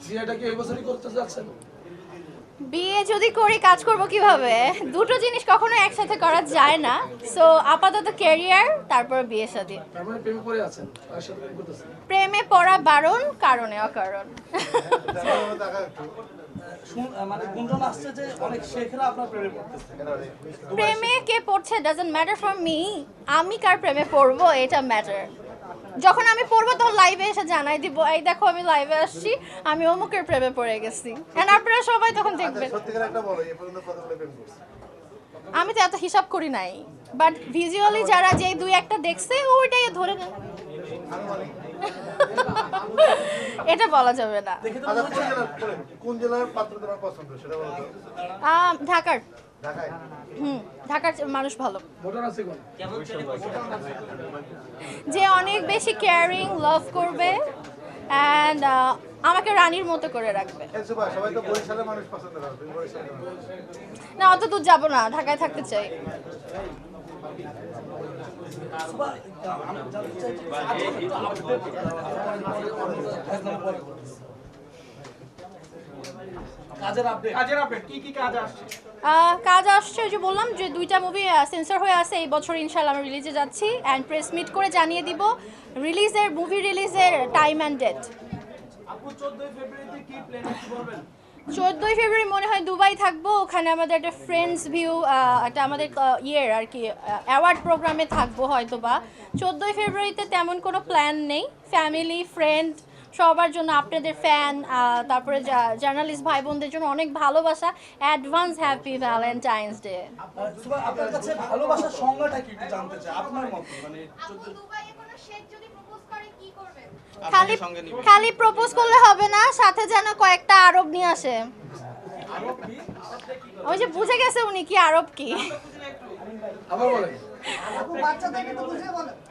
বিয়েটা কি এই বছরই করতে যাচ্ছেন বিয়ে যদি করি কাজ করব কীভাবে? দুটো জিনিস কখনো একসাথে করা যায় না। সো আপাতত ক্যারিয়ার তারপর বিয়ে শাদী মানে প্রেমে পড়ে আছেন তার সাথে প্রেমে পড়া বারণ কারণে অকারণ। শুন- মানে গুঞ্জন আসছে যে অনেক শেখরা আপনার প্রেমে পড়তেছে। প্রেমে কে পড়ছে? ডাজন্ট ম্যাটার ফর মি আমি কার প্রেমে পড়ব? এটা ম্যাটার যখন আমি পড়ব তখন লাইভে এসে জানাই দিব এই দেখো আমি লাইভে আসছি। আমি অমুকের প্রেমে পড়ে গেছি। এন্ড আপনারা সবাই তখন দেখবেন। প্রেম করছে আমি তো এত হিসাব করি নাই। বাট ভিজুয়ালি যারা যে দুই একটা দেখছে ওইটাই ধরে নেন এটা বলা যাবে না। আচ্ছা কোন জেলার পাত্র তোমার পছন্দ সেটা বলো ঢাকার। হুম ঢাকার মানুষ ভালো। ভোটার আছে কোন? যে অনেক বেশি কেয়ারিং লাভ করবে অ্যান্ড আমাকে রানীর মতো করে রাখবে। এই সুভা, সবাই তো বরিশালের মানুষ পছন্দ করে তুমি বরিশালের মানুষ। না অত দূর যাব না ঢাকায় থাকতে চাই। কাজ আসছে? আহ, কাজ আসছে ওই যে বললাম যে দুইটা মুভি সেন্সর হয়ে আছে এই বছর ইনশাল্লাহ আমরা রিলিজে যাচ্ছি অ্যান্ড প্রেস মিট করে জানিয়ে দিব রিলিজের মুভি রিলিজের টাইম অ্যান্ড ডেট আপু চোদ্দই ফেব্রুয়ারিতে কি প্ল্যান বলবেন? চোদ্দোই ফেব্রুয়ারি মনে হয় দুবাই থাকব ওখানে আমাদের একটা ফ্রেন্ডস ভিউ একটা আমাদের ইয়ের আর কি অ্যাওয়ার্ড প্রোগ্রামে থাকব হয়তো বা চোদ্দোই ফেব্রুয়ারিতে তেমন কোনো প্ল্যান নেই। ফ্যামিলি ফ্রেন্ড সবার জন্য আপনাদের ফ্যান তারপরে জার্নালিস্ট ভাই বোনদের জন্য অনেক ভালোবাসা। Advance happy Valentine's day Suba, আপনার কাছে ভালোবাসার সংজ্ঞাটা কি একটু জানতে চাই আপনার মত? মানে আপু দুবাইয়ে কোনো শেখ যদি প্রপোজ করে কি করবেন খালি খালি প্রপোজ করলে হবে না সাথে যেন কয়েকটা আরব নিয়ে আসে। ওই যে বুঝে গেছে উনি কি আরব কি।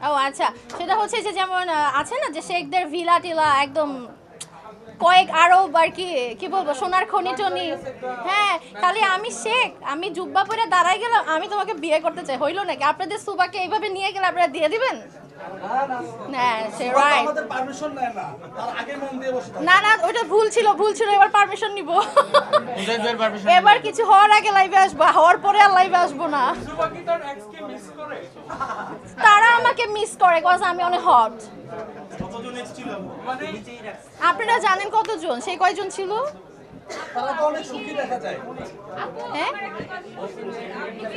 ও আচ্ছা। সেটা হচ্ছে যে যেমন আছে না যে শেখদের ভিলা টিলা একদম কয়েক আরব আর কি কি বলব সোনার খনি টনি। হ্যাঁ খালি আমি শেখ আমি জুব্বা পরে দাঁড়াই গেলাম আমি তোমাকে বিয়ে করতে চাই। হইল নাকি? আপনাদের সুবাকে এইভাবে নিয়ে গেলে আপনারা দিয়ে দিবেন? না না না সে সুবা তো রাইট আমাদের পারমিশন নেয় না। তার আগে মন দিয়ে বসে থাকে। না না ওটা ভুল ছিল ভুল ছিল এবার পারমিশন নিব। এবার কিছু হওয়ার আগে লাইভে আসব হওয়ার পরে আর লাইভে আসব না। তার এক্স কে মিস করে। তারা আমাকে মিস করে কজ আমি অনেক হট কতজন এক্স ছিল? আপনারা জানেন কতজন? সেই কয়জন ছিল? তারা তো অনেক সুখী দেখা যায়। হ্যাঁ?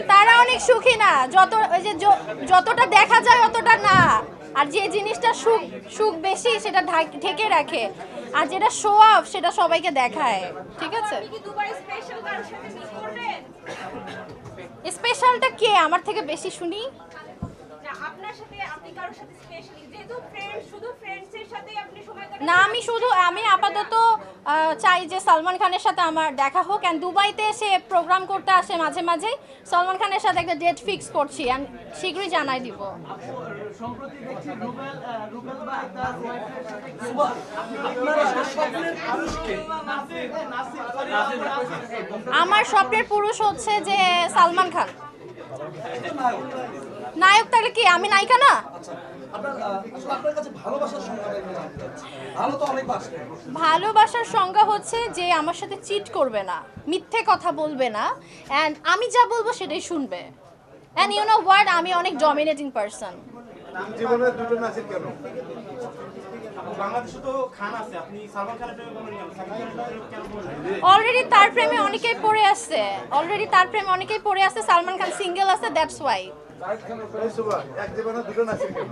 তারা অনেক সুখী না। যত ওই যে য- যতটা দেখা যায় অতটা না। আর যে জিনিসটা সুখ সুখ বেশি সেটা ঢাক- ঢেকে রাখে। আর যেটা শো অফ সেটা সবাইকে দেখায়। ঠিক আছে? স্পেশালটা কে? আমার থেকে বেশি শুনি না আপনার সাথে আপনি না, আমি শুধু, আমি আপাতত চাই যে সালমান খানের সাথে আমার দেখা হোক। অ্যান্ড দুবাইতে সে প্রোগ্রাম করতে আসে মাঝে মাঝেই সালমান খানের সাথে একটা ডেট ফিক্স করছি। অ্যান্ড শীঘ্রই জানাই দিব। আমার স্বপ্নের পুরুষ হচ্ছে যে সালমান খান। নায়ক তাহলে কি আমি নায়িকা না? আচ্ছা ভালোবাসার সংজ্ঞা হচ্ছে যে আমার সাথে চিট করবে না মিথ্যে কথা বলবে না অ্যান্ড আমি যা বলব সেটাই শুনবে। অ্যান্ড ইউ নো ওয়ার্ড আমি অনেক ডমিনেটিং পারসন অলরেডি তার প্রেমে অনেকেই পড়ে আছে অলরেডি তার প্রেমে অনেকেই পড়ে আছে সালমান খান সিঙ্গেল আছে দ্যাটস ওয়াই এক জীবনে দুটো নাসির কেন